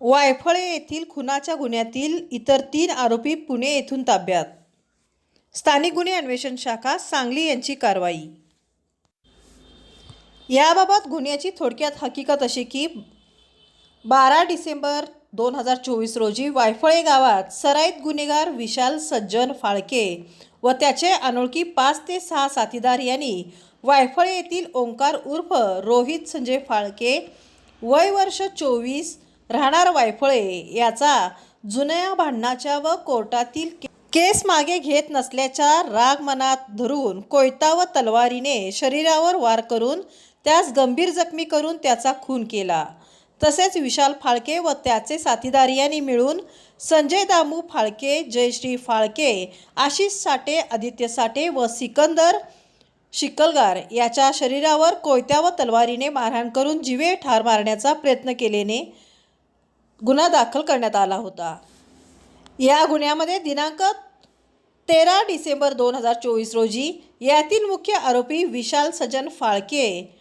वायफळे येथील खुनाच्या गुन्ह्यातील इतर तीन आरोपी पुणे येथून ताब्यात. स्थानिक गुन्हे अन्वेषण शाखा सांगली यांची कारवाई. याबाबत गुन्ह्याची थोडक्यात हकीकत अशी की बारा डिसेंबर दोन हजार चोवीस रोजी वायफळे गावात सराईत गुन्हेगार विशाल सज्जन फाळके व त्याचे अनोळखी पाच ते सहा साथीदार यांनी वायफळे येथील ओंकार उर्फ रोहित संजय फाळके वय वर्ष चोवीस राहणार वायफळे याचा जुन्या भांडणाच्या व कोर्टातील केस मागे घेत नसल्याच्या राग मनात धरून कोयता व तलवारीने शरीरावर वार करून त्यास गंभीर जखमी करून त्याचा खून केला. तसेच विशाल फाळके व त्याचे साथीदार यांनी मिळून संजय दामू फाळके जयश्री फाळके आशिष साठे आदित्य साठे व सिकंदर शिकलगार याच्या शरीरावर कोयत्या व तलवारीने मारहाण करून जिवे ठार मारण्याचा प्रयत्न केल्याने गुन्हा दाखल करण्यात आला होता. या गुन्ह्यामध्ये दिनांक तेरा डिसेंबर दोन हजार चोवीस रोजी यातील मुख्य आरोपी विशाल सजन फाळके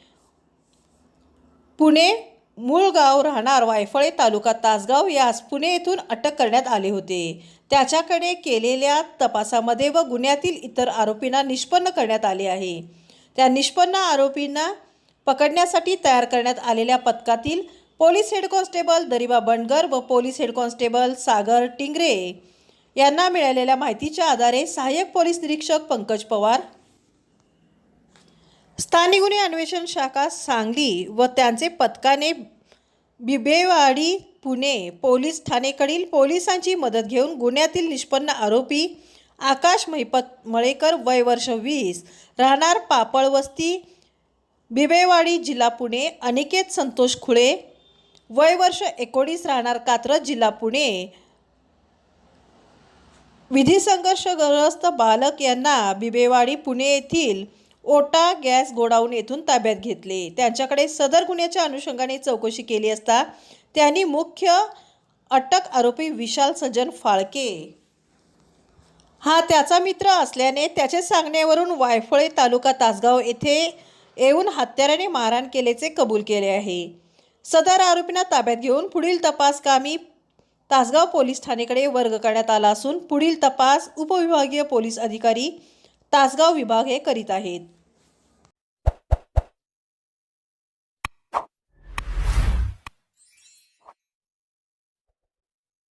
पुणे मूळ गाव राहणार वायफळे तालुका तासगाव यास पुणे येथून अटक करण्यात आले होते. त्याच्याकडे केलेल्या तपासामध्ये व गुन्ह्यातील इतर आरोपींना निष्पन्न करण्यात आले आहे. त्या निष्पन्न आरोपींना पकडण्यासाठी तयार करण्यात आलेल्या पथकातील police head constable Dariba Bandgar व police head constable Sagar Tingre यांना मिळालेल्या माहितीच्या आधारे सहाय्यक पोलीस निरीक्षक पंकज पवार स्थानिक गुन्हे अन्वेषण शाखा सांगली व त्यांचे पथकाने बिबेवाडी पुणे पोलीस ठाणेकडील पोलिसांची मदत घेऊन गुन्ह्यातील निष्पन्न आरोपी आकाश महिपत मळेकर वय वर्ष वीस राहणार पापळवस्ती बिबेवाडी जिल्हा पुणे अनिकेत संतोष खुळे वय वर्ष एकोणीस राहणार कात्रज जिल्हा पुणे. विधी संघर्षग्रस्त बालक यांना बिबेवाडी पुणे येथील ओटा गॅस गोडाऊन येथून ताब्यात घेतले. त्यांच्याकडे सदर गुन्ह्याच्या अनुषंगाने चौकशी केली असता त्यांनी मुख्य अटक आरोपी विशाल सज्जन फाळके. हा त्याचा मित्र असल्याने त्याचे सांगण्यावरून वायफळे तालुका तासगाव येथे येऊन हत्याराने मारहाण केल्याचे कबूल केले आहे. सदर आरोपींना ताब्यात घेऊन पुढील तपास कामी तासगाव पोलीस ठाणेकडे वर्ग करण्यात आला असून पुढील तपास उपविभागीय पोलीस अधिकारी तासगाव विभाग हे करीत आहेत.